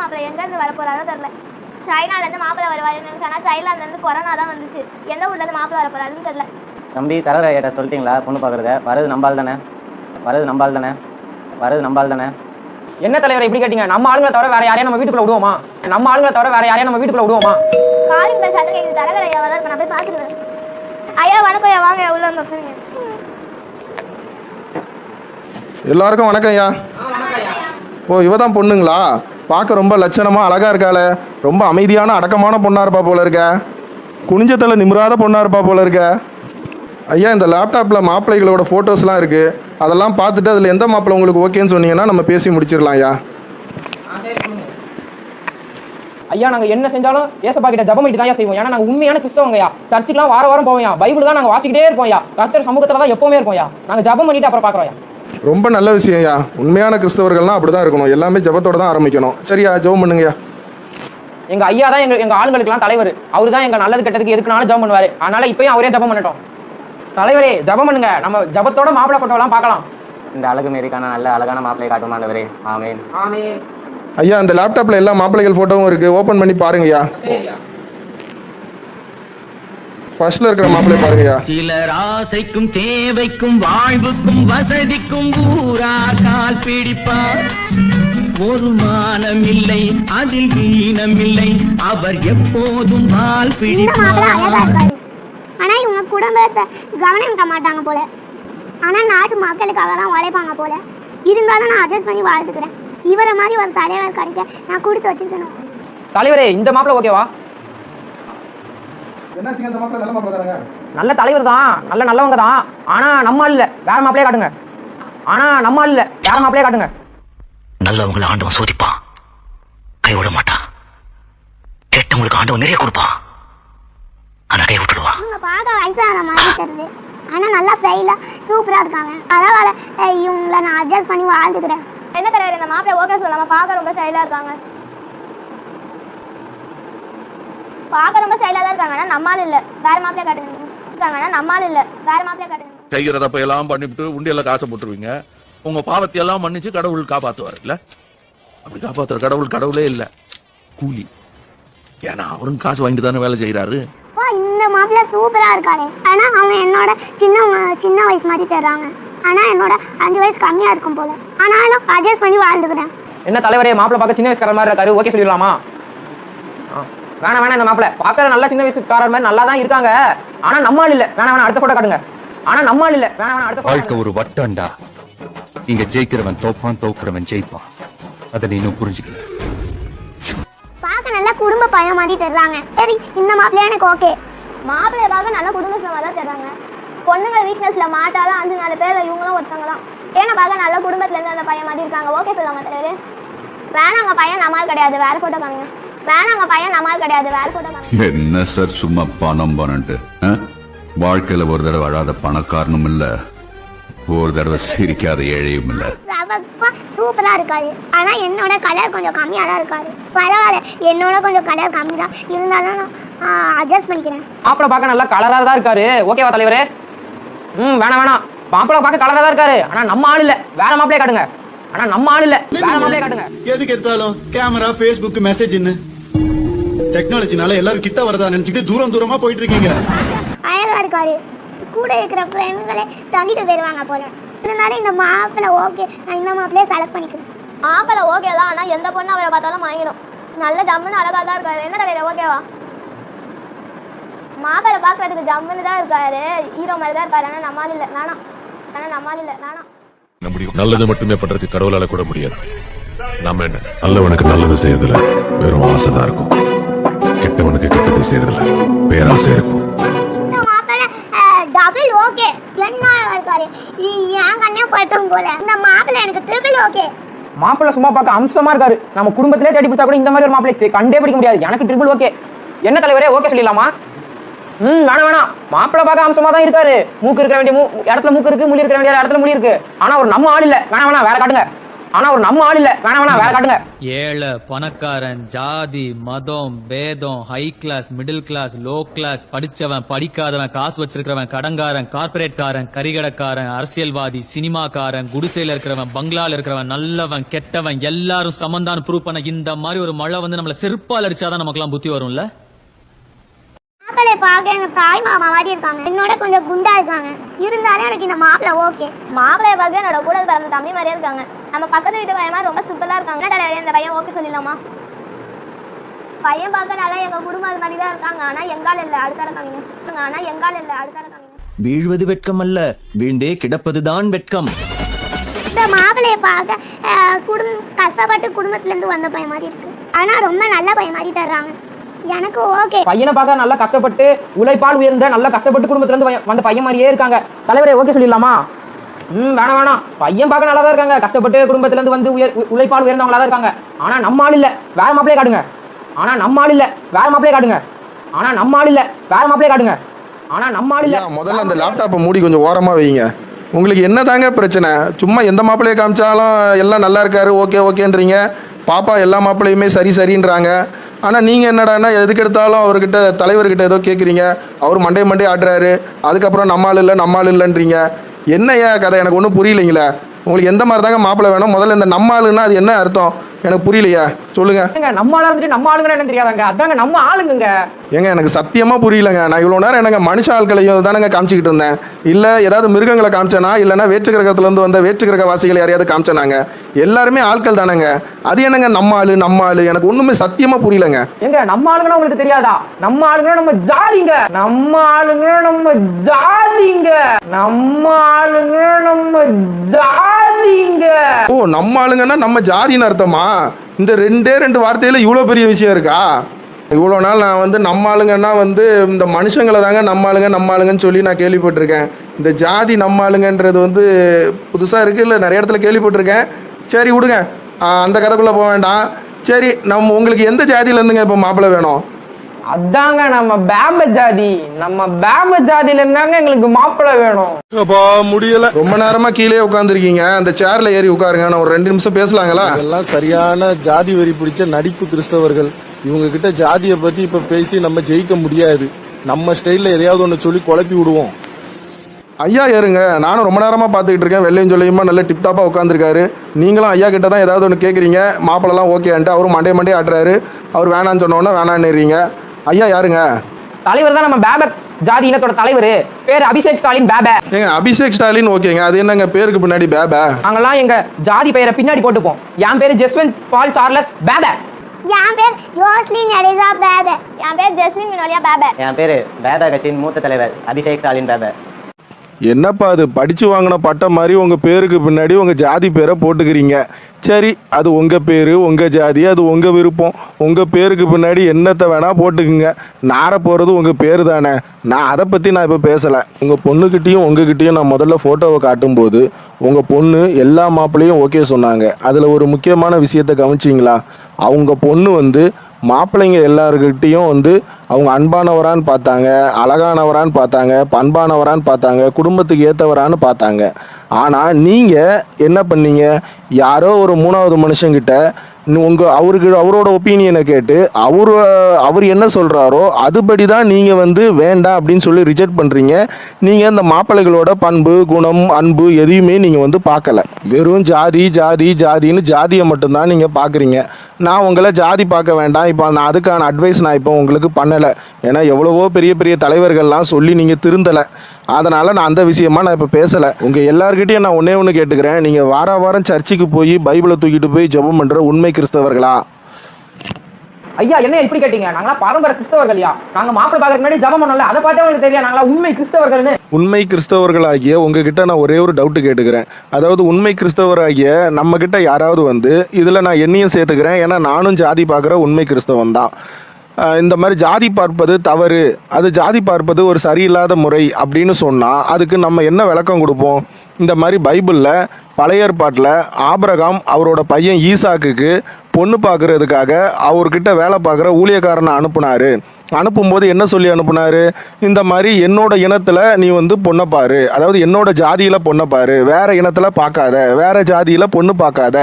மாப்பிள்ளை எங்க இருந்து வர போறாரோ தெரியல. சைனால இருந்து மாப்பிள்ளை வருவாருன்னு நினைச்சா சைனால இருந்து கொரோனா தான் வந்துச்சு. எந்த ஊர்ல இருந்து மாப்பிள்ளை வர போறாருன்னு தெரியல. தம்பி தரகர் ஐயாட்ட சொல்லிட்டீங்களா? பொண்ணு பார்க்குறத? வரது நம்பால் தானே வரது நம்பால் தானே வரது நம்பால் தானே என்ன தலைவர் இப்படி கேட்டீங்க? நம்ம ஆளுங்களை தவிர வேற யாரையும் நம்ம வீட்டுக்குள்ள விடுவோமா? நம்ம ஆளுங்களை தவிர வேற யாரையும் நம்ம வீட்டுக்குள்ள விடுவோமா? காலிங் பெல் சத்தம் கேக்குது தரகர் ஐயா வர நான் போய் பாத்துக்கிறேன் ஐயா வணக்கம் ஐயா. வாங்க உள்ள வந்து உட்காருங்க. எல்லாருக்கும் வணக்கம் ஐயா. ஓ இவ தான் பொண்ணுங்களா? பார்க்க ரொம்ப லட்சணமாக அழகாக இருக்காளே. ரொம்ப அமைதியான அடக்கமான பொண்ணாக இருப்பா போல இருக்க. குனிஞ்சத்தில் நிமிராத பொண்ணாக இருப்பா போல இருக்க. ஐயா இந்த லேப்டாப்பில் மாப்பிள்ளைகளோட ஃபோட்டோஸ்லாம் இருக்குது அதெல்லாம் பார்த்துட்டு அதில் எந்த மாப்பிள்ளை உங்களுக்கு ஓகேன்னு சொன்னீங்கன்னா நம்ம பேசி முடிச்சிடலாம் ஐயா. ஐயா நாங்க என்ன செஞ்சாலும் ஏசப்பா கிட்ட ஜபம் பண்ணிட்டு தான் செய்வோம். ஏன்னா நாங்க உண்மையான கிறிஸ்தவங்கயா சர்ச்சுக்குலாம் வார வாரம் போவோம்யா பைபிள் தான் நாங்க வாசிக்கிட்டே இருப்போம்யா கர்த்தர் சமூகத்துல தான் எப்பவுமே இருப்போம்யா நாங்க ஜபம் பண்ணிட்டு அப்புறம் பாக்குறோம்யா ரொம்ப நல்ல விஷயம் ஐயா உண்மையான கிறிஸ்தவர்கள்லாம் அப்படி தான் இருக்கணும். எல்லாமே ஜபத்தோட தான் ஆரம்பிக்கணும். சரியா ஜெபம் பண்ணுங்கய்யா. எங்க ஐயா தான் எங்க எங்க ஆளுங்களுக்குலாம் தலைவர். அவர் தான் எங்க நல்லது கெட்டதுக்கு எதுக்குனாலும் ஜபம் பண்ணுவாரு. அதனால இப்பயும் அவரே ஜபம் பண்ணட்டும். தலைவரே ஜபம் பண்ணுங்க. நம்ம ஜபத்தோட மாப்பிள்ளை போட்டோலாம் பார்க்கலாம். இந்த அழகு மாரிக்கான நல்ல அழகான மாப்பிள்ளையை காட்டுமாண்டவரே ஆமேன். ஆமே ஐயா அந்த லேப்டாப்பில் எல்லா மாப்பிள்ளைகள் ஃபோட்டோவும் இருக்குது ஓப்பன் பண்ணி பாருங்கய்யா. சரியா ஃபர்ஸ்ட்ல இருக்கிற மாப்பிள்ளைய பாருங்கய்யா. சிலர் ஆசைக்கும் தேவைக்கும் வாழ்வுக்கும் வசதிக்கும் ஊரா கால் பிடிப்பார். ஒரு மானம் இல்லை அதில் ஈனம் இல்லை அவர் எப்போதும் மாப்பிள்ளை அழகா பிடிப்பார் ஆனா இவங்க குடும்பத்தை கவனிக்க மாட்டாங்க போல. ஆனா நாட்டு மக்களுக்காக தான் உழைப்பாங்க போல. இருந்தாலும் நான் அட்ஜஸ்ட் பண்ணி வாழ்ந்துக்கிறேன். இவரை மாதிரி ஒரு தலைவர் கிடைக்க நான் கொடுத்து வச்சிருக்கணும். தலைவரே இந்த மாப்பிள்ளை ஓகேவா? மாப்பிள்ளை நல்ல தலைவர் தான்? நல்ல நல்லவங்க தான் ஆனா நம்ம இல்ல. வேற மாப்பிளையே காட்டுங்க. ஆனா நம்ம இல்ல. வேற மாப்பிளையே காட்டுங்க. நல்லவங்களை ஆண்டவன் சோதிப்பான். கைவிட மாட்டான். கெட்டவங்களுக்கு ஆண்டவன் நிறைய கொடுப்பான். ஆனா கை விட்டுடுவான். பார்க்க வயசான மாதிரி தெரியுது. ஆனா நல்லா ஸ்டைலா சூப்பரா இருக்காங்க. பரவாயில்ல. ஏய், இவங்கள நான் அட்ஜஸ்ட் பண்ணி வாழ்ந்துக்கிறேன். என்ன தலைவர் இந்த மாப்பிள்ளை ஓகே சொல்லாம பார்க்க ரொம்ப ஸ்டைலா இருக்காங்க. பார்க்க ரொம்ப ஸ்டைலா தான் இருக்காங்க. ஆனா நம்மால் இல்ல. வேற மாப்பிள்ளை காட்டுங்க. இருக்காங்க. ஆனா நம்மால் இல்ல. வேற மாப்பிள்ளை காட்டுங்க. செய்கிற தப்ப எல்லாம் பண்ணிவிட்டு உண்டியல்ல காசை போட்டுருவீங்க. உங்க பாவத்தை எல்லாம் மன்னிச்சு கடவுள் காப்பாத்துவார் இல்ல? அப்படி காப்பாத்துற கடவுள் கடவுளே இல்ல. கூலி. ஏன்னா அவரும் காசு வாங்கிட்டு தானே வேலை செய்யறாரு வா இந்த மாப்பிள்ளை சூப்பரா இருக்காரு ஆனா அவங்க என்னோட சின்ன சின்ன வயசு மாதிரி தர்றாங்க ஆனா என்னோட அஞ்சு வயசு கம்மியா இருக்கும் போல. ஆனாலும் அட்ஜஸ்ட் பண்ணி வாழ்ந்துக்கிறேன். என்ன தலைவரே மாப்பிள்ளை பார்க்க சின்ன வயசுக்கார மாதிரி இருக்காரு. ஓகே சொல்லிடலாமா? ஆ, வேணாம் வேணாம் இந்த மாப்பிள்ளை பார்க்கற நல்ல சின்ன வயசுக்காரர் மாதிரி நல்லா தான் இருக்காங்க. ஆனா நம்ம ஆள் இல்ல. வேணாம் வேணாம் அடுத்த போட்டோ காட்டுங்க. ஆனா நம்ம ஆள் இல்ல. வேணாம் வேணாம் அடுத்த வாழ்க்கை ஒரு வட்டம்டா இங்க ஜெயிக்கிறவன் தோப்பான் தோக்குறவன் ஜெயிப்பான். அதை நீ இன்னும் புரிஞ்சுக்கல. பார்க்க நல்ல குடும்ப பையன் மாதிரி தர்றாங்க. சரி இந்த மாப்பிள்ளை எனக்கு ஓகே மாப்பிள்ளைய பார்க்க நல்ல குடும்பத்துல தான் தர்றாங்க. பொண்ணுங்க வீக்னஸ்ல மாட்டாதான் அஞ்சு நாலு பேர் இவங்களும் ஒருத்தவங்க தான் ஏன்னா பார்க்க நல்ல குடும்பத்துல இருந்து அந்த பையன் மாதிரி இருக்காங்க. ஓகே சொல்லுவாங்க தலைவர். வேணாங்க பையன் நம்மால் கிடையாது. வேற போட்டோ காமிங்க. வேணாங்க பையன் நம்மால் கிடையாது. வேற காமிங்க என்ன சார் சும்மா பணம் பணம்ட்டு? வாழ்க்கையில ஒரு தடவை அழாத பணக்காரனும் இல்ல. ஒரு தடவை சிரிக்காத ஏழையும் இல்ல. சூப்பரா இருக்காரு. ஆனா என்னோட கலர் கொஞ்சம் கம்மியா தான் இருக்காரு. பரவாயில்ல என்னோட கொஞ்சம் கலர் கம்மி தான். இருந்தாலும் நான் அட்ஜஸ்ட் பண்ணிக்கிறேன். மாப்பிள்ளை பார்க்க நல்லா கலரா தான் இருக்காரு. ஓகேவா தலைவரே? ம் வேணாம் வேணாம். மாப்பிள்ளை பார்க்க கலரா தான் இருக்காரு. ஆனா நம்ம ஆள் இல்ல. வேற மாப்பிளையே காட்டுங்க. ஆனா நம்ம ஆள் இல்ல. வேற மாப்பிளையே காட்டுங்க. எதுக்கு எடுத்தாலும் கேமரா ஃபேஸ்புக் மெசேஜ்னு டெக்னாலஜினால எல்லாரும் கிட்ட வரதா நினைச்சுட்டு தூரம் தூரமா போயிட்டு இருக்கீங்க அழகா இருக்காரு கூட இருக்கிற ஃப்ரெண்ட்களே தண்டிட்டு போயிருவாங்க போல. இருந்தாலும் இந்த மாப்பிள்ளை ஓகே நான் இந்த மாப்பிள்ளையே செலக்ட் பண்ணிக்கிறேன். மாப்பிள்ளை ஓகே தான் ஆனால் எந்த பொண்ணு அவரை பார்த்தாலும் வாங்கிடும் நல்ல ஜம்முன்னு அழகா தான் இருக்காரு. என்ன தலைவர் ஓகேவா மாப்பிள்ளை பார்க்கறதுக்கு ஜம்முன்னு தான் இருக்காரு. ஹீரோ மாதிரி தான் இருக்காரு. ஆனால் நம்மால் இல்லை. வேணாம். ஆனால் நம்மால் இல்லை. வேணாம். நல்லது மட்டுமே பண்றதுக்கு கடவுளால கூட முடியாது. நாம என்ன? நல்லவனுக்கு நல்லது செய்யறதுல வெறும் ஆசைதான் இருக்கும். கெட்டவனுக்கு கெட்டது செய்யறதுல பேராசை இருக்கும். டபுள் ஓகே என்ன இருக்காரு. இ- என் கண்ணே பட்டும் போல. இந்த மாப்பிள்ளை எனக்கு ட்ரிபிள் ஓகே மாப்பிள்ளை சும்மா பார்க்க அம்சமா இருக்காரு. நம்ம குடும்பத்திலே தேடி பிடிச்சா கூட இந்த மாதிரி ஒரு மாப்பிள்ளை கண்டே பிடிக்க முடியாது. எனக்கு ட்ரிபிள் ஓகே என்ன தலைவரே ஓகே சொல்லிடலாமா? ம் வேணாம் வேணாம். மாப்பிள்ளை பார்க்க அம்சமா தான் இருக்காரு. மூக்கு இருக்க வேண்டிய மூ இடத்துல மூக்கு இருக்கு முடி இருக்க வேண்டிய இடத்துல இருக்கு. ஆனா ஒரு நம்ம ஆள் இல்ல. வேணாம் வேணாம் வேற காட்டுங்க. ஆனா ஒரு நம்ம ஆள் இல்ல. வேணா வேணா வேற காட்டுங்க. ஏழை பணக்காரன் ஜாதி மதம் பேதம் high class middle class low class படிச்சவன் படிக்காதவன் காசு வச்சிருக்கிறவன் கடங்காரன் கார்பரேட்காரன் கரிகடக்காரன் அரசியல்வாதி சினிமாக்காரன் குடிசையில இருக்கிறவன் பங்களால இருக்கிறவன் நல்லவன் கெட்டவன் எல்லாரும் சமந்தான்னு ப்ரூவ் பண்ண இந்த மாதிரி ஒரு மழை வந்து நம்மள செருப்பால் அடிச்சாதான் நமக்கெல்லாம் புத்தி வரும்ல? மாப்பிள்ளை பார்க்க எங்க தாய் மாமா மாதிரி இருக்காங்க. என்னோட கொஞ்சம் குண்டா இருக்காங்க. இருந்தாலும் எனக்கு இந்த மாப்பிள்ளை ஓகே மாப்பிள்ளைய பார்க்க என்னோட கூட பிறந்த தம்பி மாதிரியே இருக்காங்க. நம்ம பக்கத்து வீட்டு பையன் ரொம்ப சிம்பிளா இருக்காங்க. தலைவரே, இந்த பையன் ஓகே சொல்லிடலாமா? பையன் பார்க்க நல்லா எங்க குடும்பம் அது மாதிரி தான் இருக்காங்க. ஆனா எங்கால இல்ல அடுத்த இருக்காங்க. ஆனா எங்கால இல்ல அடுத்த இருக்காங்க. வீழ்வது வெட்கம் அல்ல வீழ்ந்தே கிடப்பதுதான் வெட்கம். இந்த மாப்பிள்ளைய பார்க்க அஹ், குடும் கஷ்டப்பட்டு குடும்பத்துல இருந்து வந்த பையன் மாதிரி இருக்கு. ஆனா ரொம்ப நல்ல பையன் மாதிரி தர்றாங்க. எனக்கு ஓகே. பையனை பார்க்க நல்லா கஷ்டப்பட்டு உழைப்பால் உயர்ந்த நல்லா கஷ்டப்பட்டு குடும்பத்துல இருந்து வந்த பையன் மாதிரியே இருக்காங்க. தலைவரே ஓகே சொல்லிடலாமா? ம் வேணாம் வேணாம். பையன் பார்க்க நல்லா தான் இருக்காங்க. கஷ்டப்பட்டு குடும்பத்துல இருந்து வந்து உயர் உழைப்பால் உயர்ந்தவங்களா தான் இருக்காங்க. ஆனா நம்ம ஆள் இல்ல. வேற மாப்பிளைய காட்டுங்க. ஆனா நம்ம ஆள் இல்ல. வேற மாப்பிளைய காட்டுங்க. ஆனா நம்ம ஆள் இல்ல. வேற மாப்பிளைய காட்டுங்க. ஆனா நம்ம ஆள் இல்ல. முதல்ல அந்த லேப்டாப்பை மூடி கொஞ்சம் ஓரமாக வைங்க. உங்களுக்கு என்ன தாங்க பிரச்சனை? சும்மா எந்த மாப்பிள்ளையை காமிச்சாலும் எல்லாம் நல்லா இருக்காரு ஓகே ஓகேன்றீங்க பாப்பா எல்லா மாப்பிள்ளையுமே சரி சரின்றாங்க. ஆனால் நீங்கள் என்னடான்னா எதுக்கு எடுத்தாலும் அவர்கிட்ட தலைவர்கிட்ட ஏதோ கேட்குறீங்க அவர் மண்டே மண்டே ஆடுறாரு அதுக்கப்புறம் நம்ம இல்லை நம்ம ஆள் இல்லைன்றீங்க. என்னய்யா கதை? எனக்கு ஒன்றும் புரியலைங்களே. உங்களுக்கு எந்த மாதிரி தாங்க மாப்பிள்ளை வேணும்? முதல்ல இந்த நம்ம ஆளுன்னா அது என்ன அர்த்தம்? எனக்கு புரியலையா? சொல்லுங்க. நம்ம ஆளா இருந்துட்டு நம்ம ஆளுங்க என்ன தெரியாதாங்க? அதாங்க நம்ம ஆளுங்க ஏங்க எனக்கு சத்தியமா புரியலங்க. நான் இவ்வளோ நேரம் எனக்கு மனுஷ ஆட்களையும் தானங்க காமிச்சிக்கிட்டு இருந்தேன். இல்லை ஏதாவது மிருகங்களை காமிச்சேனா? இல்லைன்னா வேற்று கிரகத்துலேருந்து வந்த வேற்று கிரக வாசிகள் யாரையாவது காமிச்சனாங்க? எல்லாருமே ஆட்கள் தானங்க. அது என்னங்க நம்ம ஆளு நம்ம ஆளு? எனக்கு ஒன்றுமே சத்தியமா புரியலங்க. எங்க நம்ம ஆளுங்கன்னா உங்களுக்கு தெரியாதா? நம்ம ஆளுங்க நம்ம ஜாதிங்க. நம்ம ஆளுங்க நம்ம ஜாதிங்க. நம்ம ஆளுங்க நம்ம ஜாதிங்க. ஓ நம்ம ஆளுங்கன்னா நம்ம ஜாதின்னு அர்த்தமா? இந்த ரெண்டே ரெண்டு வார்த்தையில் இவ்வளோ பெரிய விஷயம் இருக்கா? இவ்வளோ நாள் நான் வந்து நம்ம ஆளுங்கன்னா வந்து இந்த மனுஷங்களை தாங்க நம்ம ஆளுங்க நம்ம ஆளுங்கன்னு சொல்லி நான் கேள்விப்பட்டிருக்கேன். இந்த ஜாதி நம்ம ஆளுங்கன்றது வந்து புதுசாக இருக்குது இல்லை நிறைய இடத்துல கேள்விப்பட்டிருக்கேன். சரி விடுங்க. அந்த கதைக்குள்ளே போக வேண்டாம். சரி நம்ம உங்களுக்கு எந்த ஜாதியிலேருந்துங்க இப்போ மாப்பிள்ளை வேணும்? அதாங்க நம்ம பேப ஜாதி. நம்ம பேப ஜாதியில இருந்தாங்க எங்களுக்கு மாப்பிள்ளை வேணும். அப்பா முடியல. ரொம்ப நேரமா கீழே உட்காந்துருக்கீங்க அந்த சேர்ல ஏறி உட்காருங்க. நான் ஒரு ரெண்டு நிமிஷம் பேசலாங்களா? இதெல்லாம் சரியான ஜாதி வெறி பிடிச்ச நடிப்பு கிறிஸ்தவர்கள். இவங்க கிட்ட ஜாதியை பத்தி இப்ப பேசி நம்ம ஜெயிக்க முடியாது. நம்ம ஸ்டைல்ல எதையாவது ஒன்று சொல்லி குழப்பி விடுவோம். ஐயா ஏறுங்க. நானும் ரொம்ப நேரமா பார்த்துக்கிட்டு இருக்கேன். வெள்ளையும் சொல்லியுமா நல்ல டிப்டாப்பா உட்காந்துருக்காரு நீங்களும் ஐயா கிட்ட தான் ஏதாவது ஒன்று கேட்குறீங்க மாப்பிள்ளலாம் ஓகேன்ட்டு அவரும் மண்டே மண்டே ஆட்டுறாரு. அவர் வேணான்னு சொன்னோன்னே வேணான்னுறீங்க ஐயா யாருங்க? தலைவர் தான் நம்ம பேப ஜாதி இனத்தோட தலைவர். பேரு அபிஷேக் ஸ்டாலின் பேப. ஏங்க அபிஷேக் ஸ்டாலின் ஓகேங்க. அது என்னங்க பேருக்கு பின்னாடி பேபா? நாங்கெல்லாம் எங்க ஜாதி பெயரை பின்னாடி போட்டுப்போம். என் பேரு ஜஸ்வந்த் பால் சார்லஸ் பேப. என் பேர் ஜோஸ்லின் எலிசா பேபே. என் பேர் ஜஸ்லின் மினோலியா பேபே. என் பேரு பேபா கட்சியின் மூத்த தலைவர் அபிஷேக் ஸ்டாலின் பேபா. என்னப்பா அது படிச்சு வாங்கின பட்டம் மாதிரி உங்க பேருக்கு பின்னாடி உங்க ஜாதி பேரை போட்டுக்கிறீங்க. சரி அது உங்க பேரு உங்க ஜாதி அது உங்க விருப்பம். உங்க பேருக்கு பின்னாடி என்னத்தை வேணா போட்டுக்குங்க. நார போறது உங்க பேரு தானே. நான் அதை பத்தி நான் இப்போ பேசல. உங்க பொண்ணுக்கிட்டயும் உங்ககிட்டயும் நான் முதல்ல போட்டோவை காட்டும்போது உங்க பொண்ணு எல்லா மாப்பிள்ளையும் ஓகே சொன்னாங்க. அதுல ஒரு முக்கியமான விஷயத்தை கவனிச்சிங்களா? அவங்க பொண்ணு வந்து மாப்பிள்ளைங்க எல்லாருக்கிட்டேயும் வந்து அவங்க அன்பானவரான்னு பார்த்தாங்க அழகானவரான்னு பார்த்தாங்க பண்பானவரான்னு பார்த்தாங்க குடும்பத்துக்கு ஏற்றவரான்னு பார்த்தாங்க. ஆனால் நீங்கள் என்ன பண்ணீங்க? யாரோ ஒரு மூணாவது மனுஷங்கிட்ட உங்கள் அவருக்கு அவரோட ஒப்பீனியனை கேட்டு அவர் அவர் என்ன சொல்கிறாரோ அதுபடி தான் நீங்கள் வந்து வேண்டாம் அப்படின்னு சொல்லி ரிஜெக்ட் பண்ணுறீங்க நீங்கள் அந்த மாப்பிள்ளைகளோட பண்பு குணம் அன்பு எதையுமே நீங்கள் வந்து பார்க்கல. வெறும் ஜாதி ஜாதி ஜாதின்னு ஜாதியை மட்டும்தான் நீங்கள் பார்க்குறீங்க. நான் உங்களை ஜாதி பார்க்க வேண்டாம். இப்போ நான் அதுக்கான அட்வைஸ் நான் இப்போ உங்களுக்கு பண்ணலை. ஏன்னா எவ்வளவோ பெரிய பெரிய தலைவர்கள்லாம் சொல்லி நீங்கள் திருந்தலை. அதனால் நான் அந்த விஷயமா நான் இப்போ பேசலை. உங்கள் எல்லார்கிட்டயும் நான் ஒன்றே ஒன்று கேட்டுக்கிறேன். நீங்கள் வார வாரம் சர்ச்சுக்கு போய் பைபிளை தூக்கிட்டு போய் ஜெபம் பண்ணுற உண்மை கிறிஸ்தவர்களா? ஐயா என்ன இப்படி கேட்டீங்க? நாங்களா பாரம்பரிய கிறிஸ்தவர்கள்யா? நாங்க மாப்பிள்ளை முன்னாடி ஜபம் பண்ணல அதை பார்த்தே உங்களுக்கு தெரியும் நாங்களா உண்மை கிறிஸ்தவர்கள்னு. உண்மை கிறிஸ்தவர்களாகிய உங்ககிட்ட நான் ஒரே ஒரு டவுட்டு கேட்டுக்கிறேன். அதாவது உண்மை கிறிஸ்தவராகிய நம்ம கிட்ட யாராவது வந்து இதில் நான் என்னையும் சேர்த்துக்கிறேன். ஏன்னா நானும் ஜாதி பார்க்குற உண்மை கிறிஸ்தவன் தான் இந்த மாதிரி ஜாதி பார்ப்பது தவறு. அது ஜாதி பார்ப்பது ஒரு சரியில்லாத முறை அப்படின்னு சொன்னால் அதுக்கு நம்ம என்ன விளக்கம் கொடுப்போம்? இந்த மாதிரி பைபிளில் பழைய ஏற்பாட்டில் ஆபரகாம் அவரோட பையன் ஈசாக்குக்கு பொண்ணு பார்க்குறதுக்காக அவர்கிட்ட வேலை பார்க்குற ஊழியக்காரனை அனுப்புனார். அனுப்பும்போது என்ன சொல்லி அனுப்புனாரு? இந்த மாதிரி என்னோட இனத்தில் நீ வந்து பொண்ணை பாரு. அதாவது என்னோட ஜாதியில் பொண்ணை பாரு. இனத்தில் பார்க்காத. வேறு ஜாதியில் பொண்ணு பார்க்காத.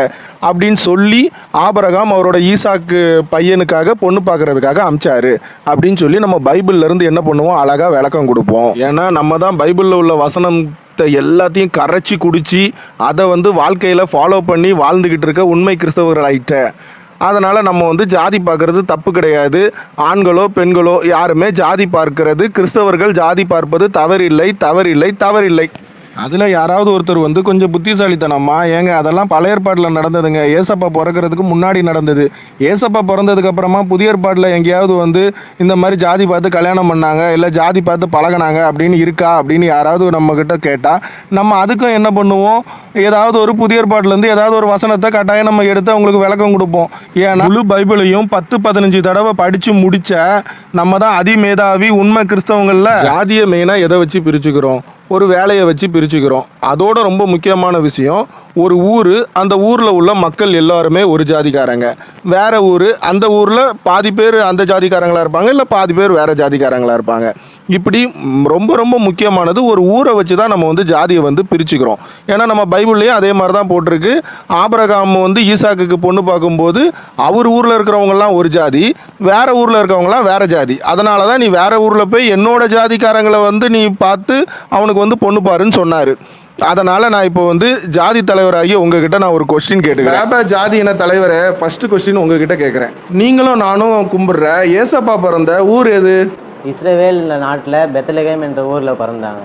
அப்படின்னு சொல்லி ஆபரகாம் அவரோட ஈசாக்கு பையனுக்காக பொண்ணு பார்க்கறதுக்காக அமிச்சாரு. அப்படின்னு சொல்லி நம்ம பைபிள்லேருந்து என்ன பண்ணுவோம்? அழகாக விளக்கம் கொடுப்போம். ஏன்னா நம்ம தான் பைபிளில் உள்ள வசனம் எல்லாத்தையும் கரைச்சி குடித்து அதை வந்து வாழ்க்கையில் ஃபாலோ பண்ணி வாழ்ந்துக்கிட்டு இருக்க உண்மை கிறிஸ்தவர்கள் ஆயிட்ட அதனால் நம்ம வந்து ஜாதி பார்க்கறது தப்பு கிடையாது. ஆண்களோ பெண்களோ யாருமே ஜாதி பார்க்கிறது கிறிஸ்தவர்கள் ஜாதி பார்ப்பது தவறில்லை தவறில்லை தவறில்லை. அதில் யாராவது ஒருத்தர் வந்து கொஞ்சம் புத்திசாலித்தனமா ஏங்க அதெல்லாம் பழைய ஏற்பாட்டில் நடந்ததுங்க. ஏசப்பா பிறக்கிறதுக்கு முன்னாடி நடந்தது. ஏசப்பா பிறந்ததுக்கு அப்புறமா புதிய ஏற்பாட்டில் எங்கேயாவது வந்து இந்த மாதிரி ஜாதி பார்த்து கல்யாணம் பண்ணாங்க இல்லை ஜாதி பார்த்து பழகுனாங்க அப்படின்னு இருக்கா அப்படின்னு யாராவது நம்ம கிட்ட கேட்டால் நம்ம அதுக்கும் என்ன பண்ணுவோம்? ஏதாவது ஒரு புதிய ஏற்பாட்டிலேருந்து ஏதாவது ஒரு வசனத்தை கட்டாயம் நம்ம எடுத்து அவங்களுக்கு விளக்கம் கொடுப்போம். ஏன்னா முழு பைபிளையும் பத்து பதினஞ்சு தடவை படித்து முடிச்ச நம்ம தான் அதிமேதாவி உண்மை கிறிஸ்தவங்களில். ஜாதியை மெயினாக எதை வச்சு பிரிச்சுக்கிறோம்? ஒரு வேலையை வச்சு பிரிச்சுக்கிறோம். அதோட ரொம்ப முக்கியமான விஷயம் ஒரு ஊர் அந்த ஊரில் உள்ள மக்கள் எல்லாருமே ஒரு ஜாதிக்காரங்க. வேறு ஊர் அந்த ஊரில் பாதி பேர் அந்த ஜாதிக்காரங்களாக இருப்பாங்க இல்லை பாதி பேர் வேறு ஜாதிக்காரங்களாக இருப்பாங்க. இப்படி ரொம்ப ரொம்ப முக்கியமானது ஒரு ஊரை வச்சு தான் நம்ம வந்து ஜாதியை வந்து பிரிச்சுக்கிறோம். ஏன்னா நம்ம பைபிள்லேயும் அதே மாதிரி தான் போட்டிருக்கு. ஆபரகாம் வந்து ஈசாக்குக்கு பொண்ணு பார்க்கும்போது அவர் ஊரில் இருக்கிறவங்கலாம் ஒரு ஜாதி வேற ஊரில் இருக்கிறவங்களாம் வேறு ஜாதி. அதனால தான் நீ வேறு ஊரில் போய் என்னோட ஜாதிக்காரங்களை வந்து நீ பார்த்து அவனுக்கு வந்து பொண்ணு பாருன்னு சொன்னார். அதனால நான் இப்போ வந்து ஜாதி தலைவராகி உங்ககிட்ட நான் ஒரு கொஸ்டின் கேட்டுக்கிறேன். வேப ஜாதி இன தலைவரை ஃபர்ஸ்ட் கொஸ்டின் உங்ககிட்ட கேட்குறேன் நீங்களும் நானும் கும்பிடுற ஏசப்பா பிறந்த ஊர் எது? இஸ்ரேவேல் நாட்டில் பெத்தலகேம் என்ற ஊரில் பிறந்தாங்க.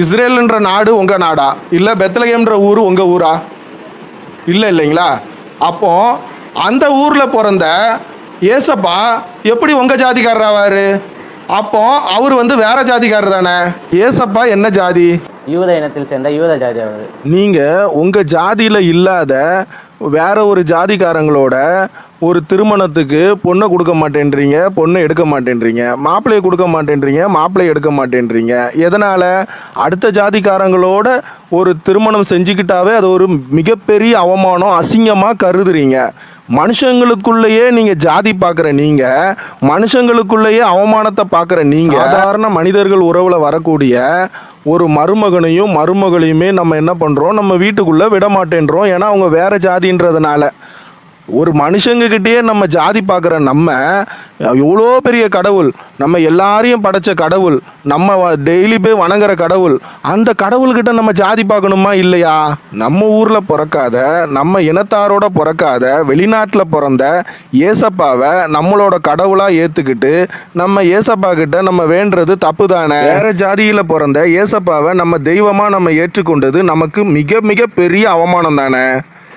இஸ்ரேல்ன்ற நாடு உங்க நாடா? இல்ல பெத்லகேம்ன்ற ஊர் உங்க ஊரா? இல்ல இல்லைங்களா? அப்போ அந்த ஊர்ல பிறந்த ஏசப்பா எப்படி உங்க ஜாதிக்காரர் ஆவாரு அப்போ அவர் வந்து வேற ஜாதிக்காரர் தானே? ஏசப்பா என்ன ஜாதி? யூத இனத்தில் சேர்ந்த யூத ஜாதி அவர். நீங்க உங்க ஜாதியில இல்லாத வேற ஒரு ஜாதிக்காரங்களோட ஒரு திருமணத்துக்கு பொண்ணை கொடுக்க மாட்டேன்றீங்க பொண்ணை எடுக்க மாட்டேன்றீங்க. மாப்பிள்ளையை கொடுக்க மாட்டேன்றீங்க மாப்பிள்ளையை எடுக்க மாட்டேன்றீங்க. எதனால்? அடுத்த ஜாதிக்காரங்களோட ஒரு திருமணம் செஞ்சுக்கிட்டாவே அது ஒரு மிகப்பெரிய அவமானம் அசிங்கமாக கருதுறீங்க. மனுஷங்களுக்குள்ளேயே நீங்கள் ஜாதி பார்க்குற நீங்கள் மனுஷங்களுக்குள்ளேயே அவமானத்தை பார்க்குற நீங்கள் சாதாரண மனிதர்கள் உறவில் வரக்கூடிய ஒரு மருமகனையும் மருமகளையுமே நம்ம என்ன பண்ணுறோம் நம்ம வீட்டுக்குள்ளே விட மாட்டேன்றோம். ஏன்னா அவங்க வேறு ஜாதின்றதுனால. ஒரு மனுஷங்கக்கிட்டேயே நம்ம ஜாதி பார்க்குற நம்ம எவ்வளோ பெரிய கடவுள் நம்ம எல்லாரையும் படைச்ச கடவுள் நம்ம டெய்லி போய் வணங்குற கடவுள் அந்த கடவுள்கிட்ட நம்ம ஜாதி பார்க்கணுமா இல்லையா? நம்ம ஊரில் பிறக்காத நம்ம இனத்தாரோட பிறக்காத வெளிநாட்டில் பிறந்த ஏசப்பாவை நம்மளோட கடவுளாக ஏற்றுக்கிட்டு நம்ம ஏசப்பா கிட்ட நம்ம வேண்டுறது தப்பு தானே வேற ஜாதியில் பிறந்த ஏசப்பாவை நம்ம தெய்வமாக நம்ம ஏற்றுக்கொண்டது நமக்கு மிக மிக பெரிய அவமானம் தானே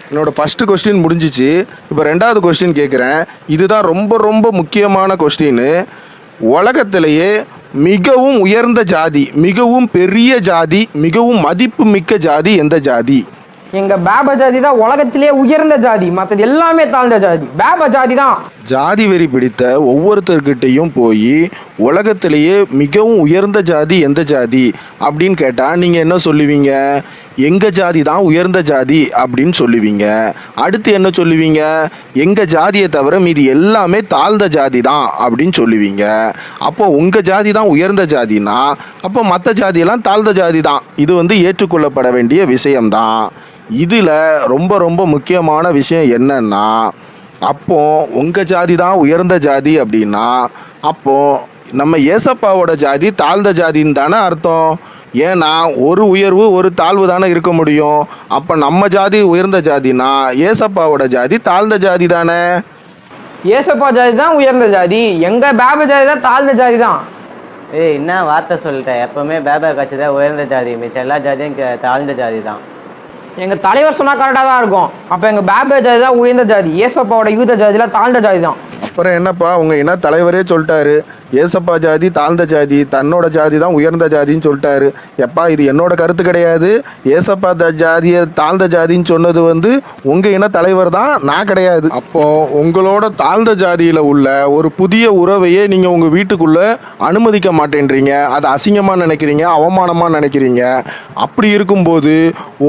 என்னோட ஃபஸ்ட்டு கொஸ்டின் முடிஞ்சிச்சு. இப்போ ரெண்டாவது கொஸ்டின் கேட்குறேன் இதுதான் ரொம்ப ரொம்ப முக்கியமான கொஸ்டின் உலகத்திலேயே மிகவும் உயர்ந்த ஜாதி மிகவும் பெரிய ஜாதி மிகவும் மதிப்பு மிக்க ஜாதி எந்த ஜாதி? எங்கள் பேப ஜாதி தான் உலகத்திலே உயர்ந்த ஜாதி. மற்றது எல்லாமே தாழ்ந்த ஜாதி. பேப ஜாதி தான். ஜாதி வெறி பிடித்த ஒவ்வொருத்தர்கிட்டையும் போய் உலகத்திலேயே மிகவும் உயர்ந்த ஜாதி எந்த ஜாதி? அப்படின்னு கேட்டால் நீங்கள் என்ன சொல்லுவீங்க? எங்கள் ஜாதி தான் உயர்ந்த ஜாதி அப்படின்னு சொல்லுவீங்க. அடுத்து என்ன சொல்லுவீங்க? எங்கள் ஜாதியை தவிர மீதி எல்லாமே தாழ்ந்த ஜாதி தான் அப்படின்னு சொல்லுவீங்க. அப்போ உங்கள் ஜாதி தான் உயர்ந்த ஜாதினா அப்போ மற்ற ஜாதியெல்லாம் தாழ்ந்த ஜாதி தான். இது வந்து ஏற்றுக்கொள்ளப்பட வேண்டிய விஷயம்தான். இதில் ரொம்ப ரொம்ப முக்கியமான விஷயம் என்னன்னா அப்போ உங்கள் ஜாதி தான் உயர்ந்த ஜாதி அப்படின்னா அப்போ நம்ம ஏசப்பாவோட ஜாதி தாழ்ந்த ஜாதின்னு தானே அர்த்தம். ஏன்னா ஒரு உயர்வு ஒரு தாழ்வு தானே இருக்க முடியும். அப்போ நம்ம ஜாதி உயர்ந்த ஜாதினா ஏசப்பாவோட ஜாதி தாழ்ந்த ஜாதி தானே? ஏசப்பா ஜாதி தான் உயர்ந்த ஜாதி. எங்க பேப ஜாதி தான் தாழ்ந்த ஜாதி தான். ஏய் என்ன வார்த்தை சொல்லிட்டேன் எப்பவுமே பேபா கட்சி தான் உயர்ந்த ஜாதி மிச்சம் எல்லா ஜாதியும் கே- தாழ்ந்த ஜாதி தான். எங்கள் தலைவர் சொன்னால் கரெக்டாக தான் இருக்கும். அப்போ எங்கள் பேபே ஜாதி தான் உயர்ந்த ஜாதி. ஏசப்பாவோட யூத ஜாதிலாம் தாழ்ந்த ஜாதி தான். அப்புறம் என்னப்பா அவங்க என்ன தலைவரே சொல்லிட்டாரு. ஏசப்பா ஜாதி தாழ்ந்த ஜாதி தன்னோட ஜாதி தான் உயர்ந்த ஜாதின்னு சொல்லிட்டாரு. எப்பா இது என்னோட கருத்து கிடையாது. ஏசப்பா த ஜாதியை தாழ்ந்த ஜாதின்னு சொன்னது வந்து உங்கள் இன தலைவர் தான் நான் கிடையாது. அப்போ உங்களோட தாழ்ந்த ஜாதியில் உள்ள ஒரு புதிய உறவையே நீங்கள் உங்கள் வீட்டுக்குள்ளே அனுமதிக்க மாட்டேன்றீங்க. அதை அசிங்கமாக நினைக்கிறீங்க அவமானமாக நினைக்கிறீங்க. அப்படி இருக்கும்போது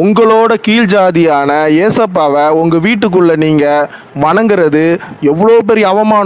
உங்களோட கீழ் ஜாதியான ஏசப்பாவை உங்கள் வீட்டுக்குள்ளே நீங்கள் வணங்குறது எவ்வளோ பெரிய அவமானம்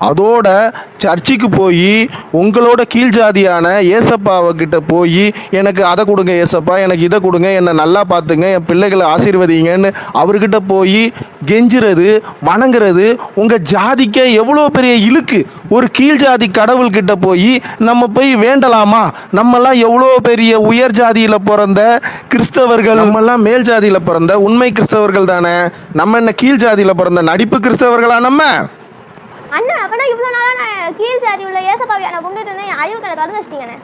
அதோட சர்ச்சுக்கு போய் உங்களோட கீழ் ஜாதியான ஏசப்பாவை போய் எனக்கு அதை கொடுங்க ஏசப்பா எனக்கு இதை கொடுங்க என்னை நல்லா பார்த்துங்க என் பிள்ளைகளை ஆசீர்வதிங்கன்னு அவர்கிட்ட போய் கெஞ்சுறது வணங்குறது உங்கள் ஜாதிக்கே எவ்வளோ பெரிய இழுக்கு. ஒரு கீழ் ஜாதி கடவுள்கிட்ட போய் நம்ம போய் வேண்டலாமா? நம்மெல்லாம் எவ்வளோ பெரிய உயர் ஜாதியில் பிறந்த கிறிஸ்தவர்கள் நம்மெல்லாம் மேல் ஜாதியில் பிறந்த உண்மை கிறிஸ்தவர்கள் தானே? நம்ம என்ன கீழ் ஜாதியில் பிறந்த நடிப்பு கிறிஸ்தவர்களா நம்ம? அண்ணன் அப்பனா இவ்வளோ நாளாக நான் கீழ் ஜாதி உள்ள ஏசப்பாவி நான் கும்பிட்டு இருந்தேன். அறிவு கடை திறந்து வச்சிட்டீங்கண்ணே.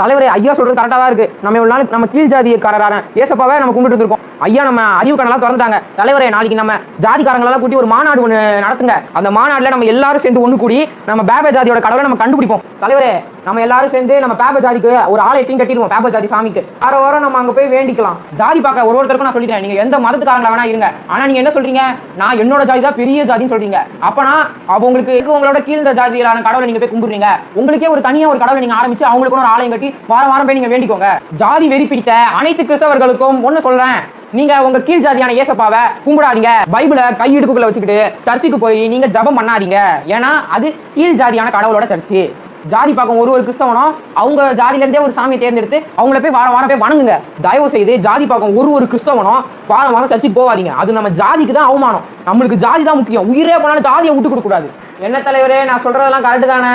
தலைவரே ஐயா சொல்றது கரெக்டாக தான் இருக்கு. நம்ம இவ்வளவு நாள் நம்ம கீழ் ஜாதிக்காரரான ஏசப்பாவே நம்ம கும்பிட்டு இருக்கோம் ஐயா நம்ம அறிவு கணலாம் திறந்துட்டாங்க? தலைவரே நாளைக்கு நம்ம ஜாதிக்காரங்களெல்லாம் கூட்டி ஒரு மாநாடு ஒன்று நடத்துங்க. அந்த மாநாட்டில் நம்ம எல்லாரும் சேர்ந்து ஒன்று கூடி நம்ம பேபே ஜாதியோட கடவுளை நம்ம கண்டுபிடிப்போம். தலைவரே நம்ம எல்லாரும் சேர்ந்து நம்ம பேப ஜாதிக்கு ஒரு ஆலயத்தையும் கட்டிடுவோம் பேப ஜாதி சாமிக்கு. வர வாரம் நம்ம அங்க போய் வேண்டிக்கலாம். ஜாதி பார்க்க ஒரு ஒருத்தருக்கும் நான் சொல்லிக்கிறேன். நீங்க எந்த மதத்துக்காரங்களா வேணா இருங்க. ஆனா நீங்க என்ன சொல்றீங்க? நான் என்னோட ஜாதி தான் பெரிய ஜாதின்னு சொல்றீங்க. அப்பனா அவ உங்களுக்கு எதுக்கு உங்களோட கீழ்ந்த ஜாதியிலான கடவுளை நீங்க போய் கும்பிடுறீங்க? உங்களுக்கே ஒரு தனியா ஒரு கடவுளை நீங்க ஆரம்பிச்சு அவங்களுக்கு ஒரு ஆலயம் கட்டி வாரம் வாரம் போய் நீங்க வேண்டிக்கோங்க. ஜாதி வெறி பிடித்த அனைத்து கிறிஸ்தவர்களுக்கும் ஒன்று சொல்றேன். நீங்க உங்க கீழ் ஜாதியான ஏசப்பாவை கும்பிடாதீங்க. பைபிளை கையிடுக்குள்ள வச்சுக்கிட்டு சர்ச்சுக்கு போய் நீங்க ஜெபம் பண்ணாதீங்க. ஏன்னா அது கீழ் ஜாதியான கடவுளோட சர்ச்சு. ஜாதி பார்க்கும் ஒரு ஒரு கிறிஸ்தவனும் அவங்க ஜாதியிலேருந்தே ஒரு சாமியை தேர்ந்தெடுத்து அவங்கள போய் வாரம் வாரம் போய் வணங்குங்க. தயவு செய்து ஜாதி பார்க்கும் ஒரு ஒரு கிறிஸ்தவனும் வாரம் வாரம் சர்ச்சுக்கு போகாதீங்க. அது நம்ம ஜாதிக்கு தான் அவமானம். நம்மளுக்கு ஜாதி தான் முக்கியம். உயிரே போனாலும் ஜாதியை விட்டு கொடுக்கூடாது என்ன தலைவரே நான் சொல்றதெல்லாம் கரெக்டு தானே?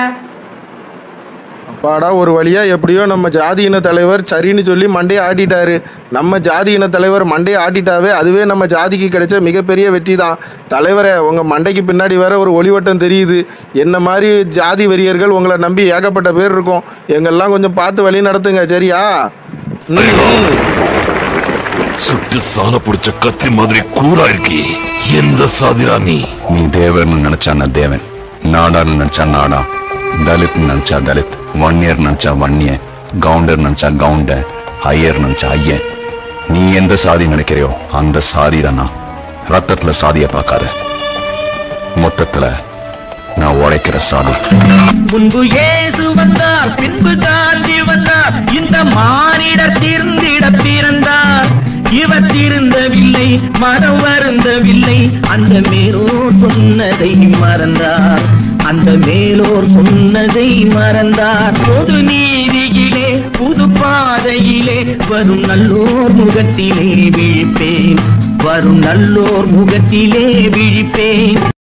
அப்பாடா ஒரு வழியா எப்படியோ நம்ம ஜாதி இன தலைவர் சரின்னு சொல்லி மண்டையை ஆட்டிட்டாரு. நம்ம ஜாதி இன தலைவர் மண்டையை ஆட்டிட்டாவே அதுவே நம்ம ஜாதிக்கு கிடைச்ச மிகப்பெரிய வெற்றி தான் தலைவரே உங்க மண்டைக்கு பின்னாடி வேற ஒரு ஒளிவட்டம் தெரியுது. என்ன மாதிரி ஜாதி வெறியர்கள் உங்களை நம்பி ஏகப்பட்ட பேர் இருக்கும். எங்கெல்லாம் கொஞ்சம் பார்த்து வழி நடத்துங்க சரியா. சுட்டு சாண பிடிச்ச கத்தி மாதிரி கூரா இருக்கி எந்த சாதிரா நீ நீ தேவர்னு நினைச்சா நான் தேவன். நாடார்னு நினைச்சா நாடா. தலித் நினைச்சா தலித் வன்னியர் நினைச்சா வன்னிய கவுண்டர் நினைச்சா கவுண்ட ஐயர் நினைச்சா ஐயன் நீ எந்த சாதி நினைக்கிறையோ அந்த சாதி தான் ரத்தத்துல சாதிய பார்க்காத. மொத்தத்துல நான் உழைக்கிற சாதி. முன்பு ஏசு வந்தார் பின்பு காந்தி வந்தார். இந்த மானிடர் திருந்திட பிறந்தார். இவர் திருந்தவில்லை மனம் வருந்தவில்லை. அந்த மேரோ சொன்னதை மறந்தார். அந்த மேலோர் சொன்னதை மறந்தார். பொது நீதியிலே புது பாதையிலே வரும் நல்லோர் முகத்திலே விழிப்பேன். வரும் நல்லோர் முகத்திலே விழிப்பேன்.